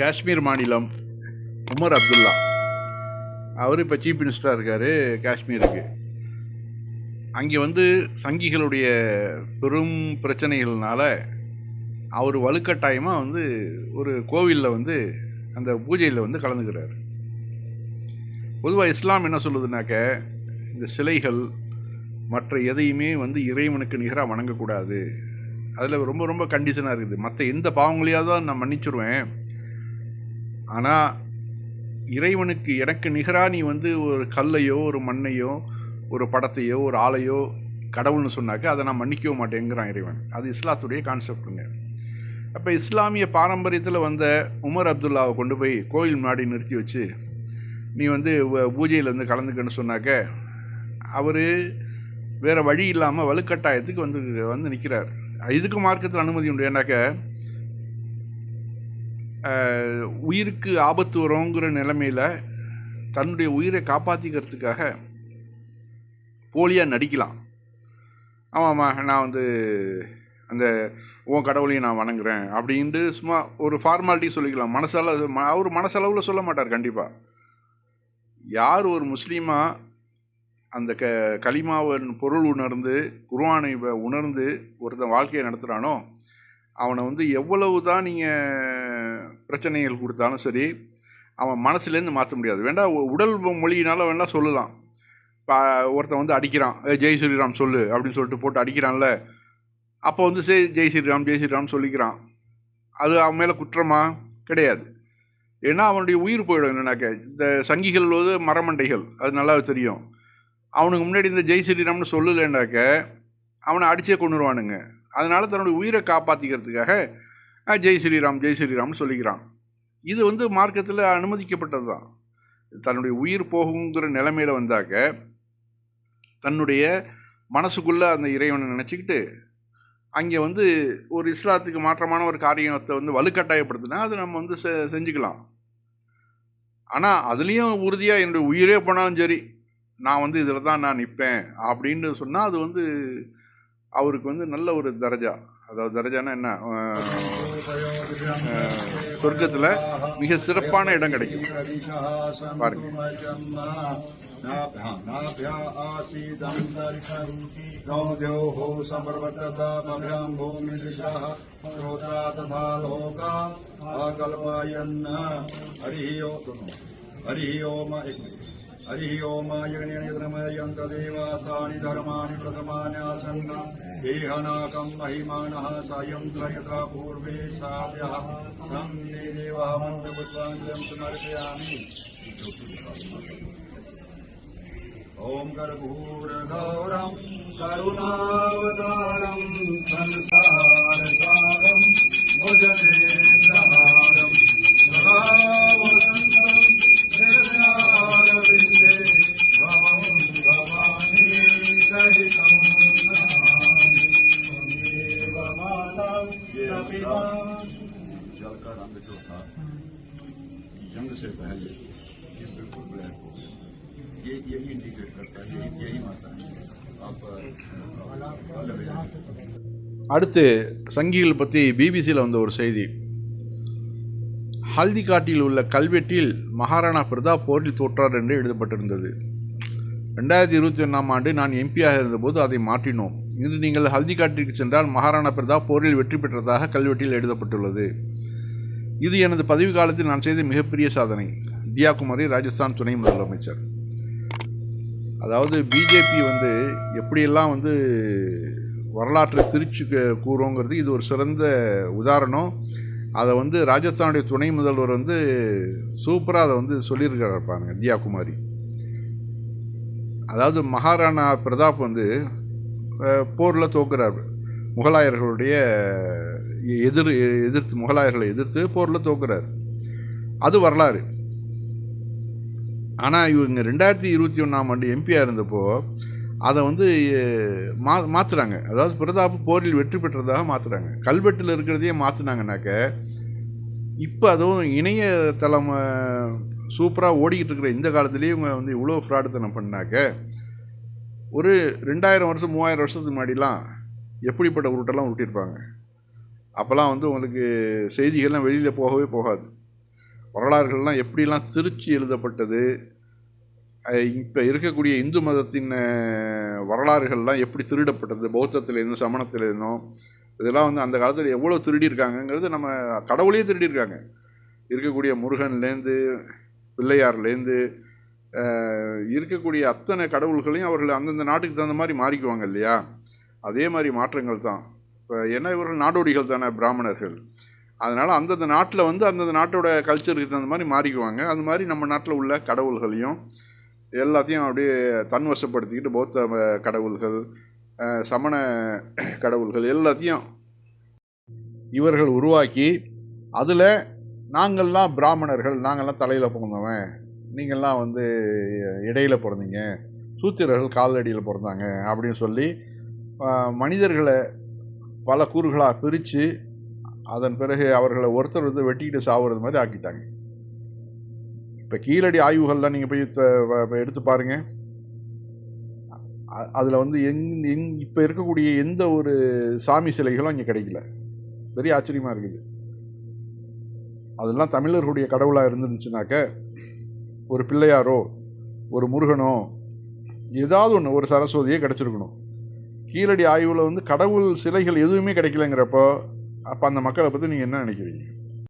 காஷ்மீர் மாநிலம் உமர் அப்துல்லா. அவர் இப்போ சீஃப் மினிஸ்டராக இருக்கார் காஷ்மீருக்கு. அங்கே வந்து சங்கிகளுடைய பெரும் பிரச்சனைகள்னால அவர் வலுக்கட்டாயமாக வந்து ஒரு கோவிலில் வந்து அந்த பூஜையில் வந்து கலந்துக்கிறார். பொதுவாக இஸ்லாம் என்ன சொல்லுதுனாக்க இந்த சிலைகள் மற்ற எதையுமே வந்து இறைவனுக்கு நிகராக வணங்கக்கூடாது. அதில் ரொம்ப ரொம்ப கண்டிஷனாக இருக்குது. மற்ற எந்த பாவங்களையாவது தான் நான் மன்னிச்சிருவேன். ஆனால் இறைவனுக்கு எனக்கு நிகராக நீ வந்து ஒரு கல்லையோ ஒரு மண்ணையோ ஒரு படத்தையோ ஒரு ஆளையோ கடவுள்னு சொன்னாக்க அதை நான் மன்னிக்கவே மாட்டேங்கிறான் இறைவன். அது இஸ்லாத்துடைய கான்செப்டுங்க அப்போ இஸ்லாமிய பாரம்பரியத்தில் வந்த உமர் அப்துல்லாவை கொண்டு போய் கோயில் முன்னாடி நிறுத்தி வச்சு நீ வந்து பூஜையில் வந்து கலந்துக்கன்னு சொன்னாக்க அவர் வேறு வழி இல்லாமல் வலுக்கட்டாயத்துக்கு வந்து வந்து நிற்கிறார் இதுக்கு மார்க்கத்தில் அனுமதி உண்டு. ஏன்னாக்க உயிருக்கு ஆபத்து வருங்கிற நிலைமையில் தன்னுடைய உயிரை காப்பாற்றிக்கிறதுக்காக போலியாக நடிக்கலாம். ஆமாம்மா நான் வந்து அந்த உன் கடவுளையும் நான் வணங்குறேன் அப்படின்ட்டு சும்மா ஒரு ஃபார்மாலிட்டி சொல்லிக்கலாம். மனசால ம- அவர் மனசளவில் சொல்ல மாட்டார் கண்டிப்பாக யார் ஒரு முஸ்லீமாக அந்த க களிமாவின் பொருள் உணர்ந்து குர்வானை உணர்ந்து ஒருத்தன் வாழ்க்கையை நடத்துகிறானோ அவனை வந்து எவ்வளவு தான் நீங்கள் பிரச்சனைகள் கொடுத்தாலும் சரி அவன் மனசுலேருந்து மாற்ற முடியாது. வேண்டா உடல் மொழியினால வேணா சொல்லலாம். இப்போ ஒருத்தன் வந்து அடிக்கிறான். ஜெய் ஸ்ரீராம் சொல்லு அப்படின்னு சொல்லிட்டு போட்டு அடிக்கிறான்ல. அப்போ வந்து சரி ஜெய் ஸ்ரீராம் ஜெய் ஸ்ரீராம் சொல்லிக்கிறான். அது அவன் மேலே குற்றமா? கிடையாது. ஏன்னா அவனுடைய உயிர் போயிடும் என்னன்னாக்க. இந்த சங்கிகள் வந்து மரமண்டைகள் அது நல்லா தெரியும். அவனுக்கு முன்னாடி இந்த ஜெய் ஸ்ரீராம்னு சொல்லலைன்னாக்க அவனை அடிச்சே கொண்டுருவானுங்க அதனால் தன்னுடைய உயிரை காப்பாற்றிக்கிறதுக்காக ஜெய் ஸ்ரீராம் ஜெய் ஸ்ரீராம்னு சொல்லிக்கிறான். இது வந்து மார்க்கத்தில் அனுமதிக்கப்பட்டது தான் தன்னுடைய உயிர் போகுங்கிற நிலைமையில் வந்தாக்க தன்னுடைய மனசுக்குள்ளே அந்த இறைவனை நினச்சிக்கிட்டு அங்கே வந்து ஒரு இஸ்லாத்துக்கு மாற்றமான ஒரு காரியத்தை வந்து வலுக்கட்டாயப்படுத்தினா அது நம்ம வந்து செ செஞ்சுக்கலாம். ஆனால் அதுலேயும் உறுதியாக என்னுடைய உயிரே போனாலும் சரி நான் வந்து இதில் தான் நான் நிற்பேன் அப்படின்னு சொன்னால் அது வந்து அவருக்கு வந்து நல்ல ஒரு தரஜா. அதாவது தரஜானா என்ன? சொர்க்கத்தில் மிக சிறப்பான இடம் கிடைக்கும். பாருங்க. ஹரி ஓம் ஹரி ஓம் हरिः ओमायण्यन्तदेवास्तानि धर्माणि प्रथमान्यासन्न देहनाकम् महिमानः सायन्त्र यथा पूर्वे सादयः सङ्गे देवः मन्त्रपुष्पाञ्जलिम् समर्पयामि। ॐ मन्त्रपुत्रालम् करुणावतारम् ओम् भुजनेन्द्रः। जल का रंग जो था जंग से पहले ये बिल्कुल ब्लैक हो गया ये यही इंडिकेट करता है यही यही माता है आप अ, अलग जाएंगे அடுத்து சங்கிகள் பற்றி பிபிசியில் வந்த ஒரு செய்தி ஹல்திகாட்டில் உள்ள கல்வெட்டில் மகாராணா பிரதாப் போரில் தோற்றார் என்று எழுதப்பட்டிருந்தது ரெண்டாயிரத்தி இருபத்தி ஒன்றாம் ஆண்டு நான் எம்பியாக இருந்தபோது அதை மாற்றினோம் இன்று நீங்கள் ஹல்திகாட்டிற்கு சென்றால் மகாராணா பிரதாப் போரில் வெற்றி பெற்றதாக கல்வெட்டில் எழுதப்பட்டுள்ளது. இது எனது பதவி காலத்தில் நான் செய்த மிகப்பெரிய சாதனை. தியாகுமாரி ராஜஸ்தான் துணை முதலமைச்சர். அதாவது பிஜேபி வந்து எப்படியெல்லாம் வந்து வரலாற்றை திருச்சி கூறுங்கிறது இது ஒரு சிறந்த உதாரணம். அதை வந்து ராஜஸ்தானுடைய துணை முதல்வர் வந்து சூப்பராக அதை வந்து சொல்லியிருக்காரு பாருங்க தியாகுமாரி. அதாவது மகாராணா பிரதாப் வந்து போரில் தோக்குறார் முகலாயர்களுடைய எதிர் எதிர்த்து முகலாயர்களை எதிர்த்து போரில் தோக்குறார். அது வரலாறு. ஆனால் இவங்க ரெண்டாயிரத்தி இருபத்தி ஒன்றாம் ஆண்டு எம்பியாக இருந்தப்போ அதை வந்து மா மாற்றுறாங்க அதாவது பிரதாப் போரில் வெற்றி பெற்றதாக மாற்றுறாங்க கல்வெட்டில் இருக்கிறதையே மாற்றினாங்கனாக்க இப்போ அதுவும் இணையதளம் சூப்பராக ஓடிக்கிட்டு இருக்கிற இந்த காலத்துலேயே இவங்க வந்து இவ்வளோ ஃப்ராடுத்தனம் பண்ணாக்க ஒரு ரெண்டாயிரம் வருஷம் மூவாயிரம் வருஷத்துக்கு முன்னாடிலாம் எப்படிப்பட்ட உருட்டெல்லாம் உருட்டியிருப்பாங்க? அப்போல்லாம் வந்து உங்களுக்கு செய்திகள்லாம் வெளியில் போகவே போகாது. வரலாறுகள்லாம் எப்படிலாம் திருச்சி எழுதப்பட்டது இப்போ இருக்கக்கூடிய இந்து மதத்தின் வரலாறுகள்லாம் எப்படி திருடப்பட்டது பௌத்தத்திலேருந்தும் சமணத்திலேருந்தும் இதெல்லாம் வந்து அந்த காலத்தில் எவ்வளோ திருடியிருக்காங்கங்கிறது நம்ம கடவுளையே திருடியிருக்காங்க. இருக்கக்கூடிய முருகன்லேருந்து பிள்ளையார்லேருந்து இருக்கக்கூடிய அத்தனை கடவுள்களையும் அவர்கள் அந்தந்த நாட்டுக்கு தகுந்த மாதிரி மாறிக்குவாங்க இல்லையா? அதே மாதிரி மாற்றங்கள் தான். இப்போ ஏன்னா இவர்கள் நாடோடிகள் தானே பிராமணர்கள். அதனால் அந்தந்த நாட்டில் வந்து அந்தந்த நாட்டோட கல்ச்சருக்கு தகுந்த மாதிரி மாறிக்குவாங்க. அது மாதிரி நம்ம நாட்டில் உள்ள கடவுள்களையும் எல்லாத்தையும் அப்படியே தன்வசப்படுத்திக்கிட்டு பௌத்த கடவுள்கள் சமண கடவுள்கள் எல்லாத்தையும் இவர்கள் உருவாக்கி அதில் நாங்கள்லாம் பிராமணர்கள் நாங்கள்லாம் தலையில் பிறந்தவன் நீங்கள்லாம் வந்து இடையில பிறந்தீங்க. சூத்திரர்கள் காலடியில் பிறந்தாங்க அப்படின்னு சொல்லி மனிதர்களை பல கூறுகளாக பிரித்து அதன் பிறகு அவர்களை ஒருத்தர் வந்து வெட்டிக்கிட்டு சாவுறது மாதிரி ஆக்கிட்டாங்க. இப்போ கீழடி ஆய்வுகள்லாம் நீங்கள் போய் எடுத்து பாருங்கள் அதில் வந்து எங் எங் இப்போ இருக்கக்கூடிய எந்த ஒரு சாமி சிலைகளும் இங்கே கிடைக்கல. பெரிய ஆச்சரியமாக இருக்குது. அதெல்லாம் தமிழர்களுடைய கடவுளாக இருந்துருந்துச்சுனாக்க ஒரு பிள்ளையாரோ ஒரு முருகனோ ஏதாவது ஒன்று ஒரு சரஸ்வதியே கிடச்சிருக்கணும். கீழடி ஆய்வில் வந்து கடவுள் சிலைகள் எதுவுமே கிடைக்கலங்கிறப்போ அப்போ அந்த மக்களை பற்றி நீங்கள் என்ன நினைக்கிறீங்க?